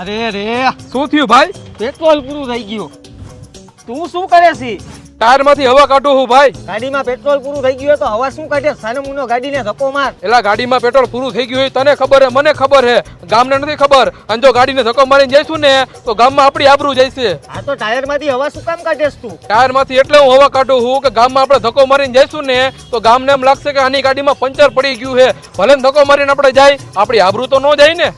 અરે રે શું થયું ભાઈ? પેટ્રોલ પૂરું થઈ ગયું. તું શું કરે છે? ટાયરમાંથી હવા કાઢું હું ભાઈ. ગાડીમાં પેટ્રોલ પૂરું થઈ ગયું હોય તો હવા શું કાઢે? સાનો મુનો ગાડીને ધક્કો માર. એલા ગાડીમાં પેટ્રોલ પૂરું થઈ ગયું હોય તને ખબર હે મને ખબર હે. ગામને નથી ખબર. અને જો ગાડીને ધક્કો મારીને જઈશું ને તો ગામમાં આપણી આબરૂ જઈશે. આ તો ટાયરમાંથી હવા શું કામ કાઢેસ તું? ટાયરમાંથી એટલે હું હવા કાઢું છું કે ગામમાં આપણે ધક્કો મારીને જઈશું ને તો ગામને એમ લાગશે કે આની ગાડીમાં પંચર પડી ગયું છે. ભલે ધક્કો મારીને આપણે જાય આપણી આબરૂ તો ન જાય ને.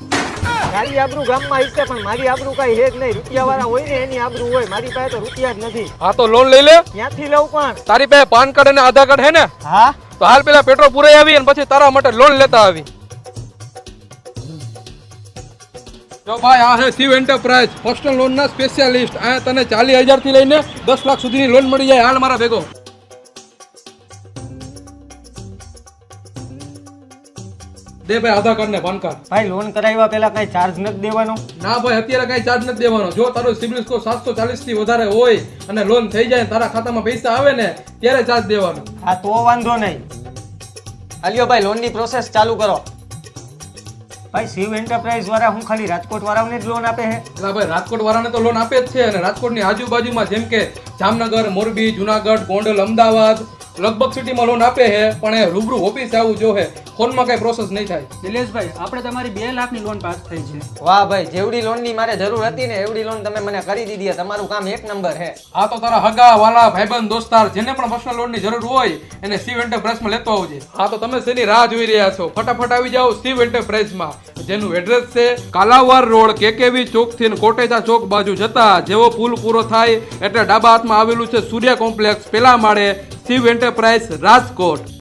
તારી આબરૂ ગામમાં હશે પણ મારી આબરૂ કઈ હે જ નહીં. રૂપિયા વાળા હોય ને એની આબરૂ હોય મારી પાસે તો રૂપિયા જ નથી. હા તો લોન લઈ લે. ક્યાંથી લઉં પણ. તારી પાસે પાન કાર્ડ અને આધાર કાર્ડ હે ને? હા? તો હાલ પેલા પેટ્રોલ પુરાઈ આવી અને પછી તારા માટે લોન લેતા આવી. જો ભાઈ આ છે શિવ એન્ટરપ્રાઇઝ પર્સનલ લોન ના સ્પેશિયાલિસ્ટ આ તને ચાલીસ હજારથી લઈને દસ લાખ સુધીની લોન મળી જાય. હાલ મારા ભેગો. દે ભાઈ આધાર કાર્ડ ને પાન કાર્ડ. ભાઈ લોન કરાવ્યા પહેલા કઈ ચાર્જ નથી દેવાનો? ના ભાઈ અત્યારે કઈ ચાર્જ નથી દેવાનો. જો તારો સિબિલ સ્કોર સાતસો ચાલીસથી વધારે હોય અને લોન થઈ જાય તારા ખાતામાં પૈસા આવે ને ત્યારે ચાર્જ દેવાનો. હા તો વાંધો નહીં. હાલ્યો ભાઈ લોનની પ્રોસેસ ચાલુ કરો. ભાઈ શિવ એન્ટરપ્રાઇઝ વાળા હું ખાલી રાજકોટ વાળાઓને જ લોન આપે છે એટલે ભાઈ રાજકોટ વાળાને તો લોન આપે જ છે અને રાજકોટની આજુબાજુમાં જેમ કે જામનગર મોરબી જુનાગઢ ગોંડલ અમદાવાદ લગભગ સિટીમાં લોન આપે છે પણ એ રૂબરૂ ઓફિસ આવવું જોઈએ ફોનમાં કઈ પ્રોસેસ નહીં થાય. દિલેશભાઈ આપણે તમારી બે લાખની લોન પાસ થઈ છે. વાહ ભાઈ જેવડી લોનની મારે જરૂર હતી ને એવડી લોન તમે મને કરી દીધી તમારું કામ એક નંબર છે. આ તો તારા હગા વાલા ભાઈબંધ દોસ્તાર જેને પણ પર્સનલ લોનની જરૂર હોય એને શિવ એન્ટરપ્રાઇઝમાં લેતો આવજે. હા તો તમે શેની રાહ જોઈ રહ્યા છો? ફટાફટ આવી જાઓ શિવ એન્ટરપ્રાઇઝમાં જેનું એડ્રેસ છે કાલાવાર રોડ કેકેવી ચોકથી કોટેચા ચોક બાજુ જતા. જેવો પુલ પૂરો થાય એટલે ડાબા હાથમાં આવેલું છે સૂર્ય કોમ્પ્લેક્સ પેલા માળે શિવ એન્ટરપ્રાઇઝ રાજકોટ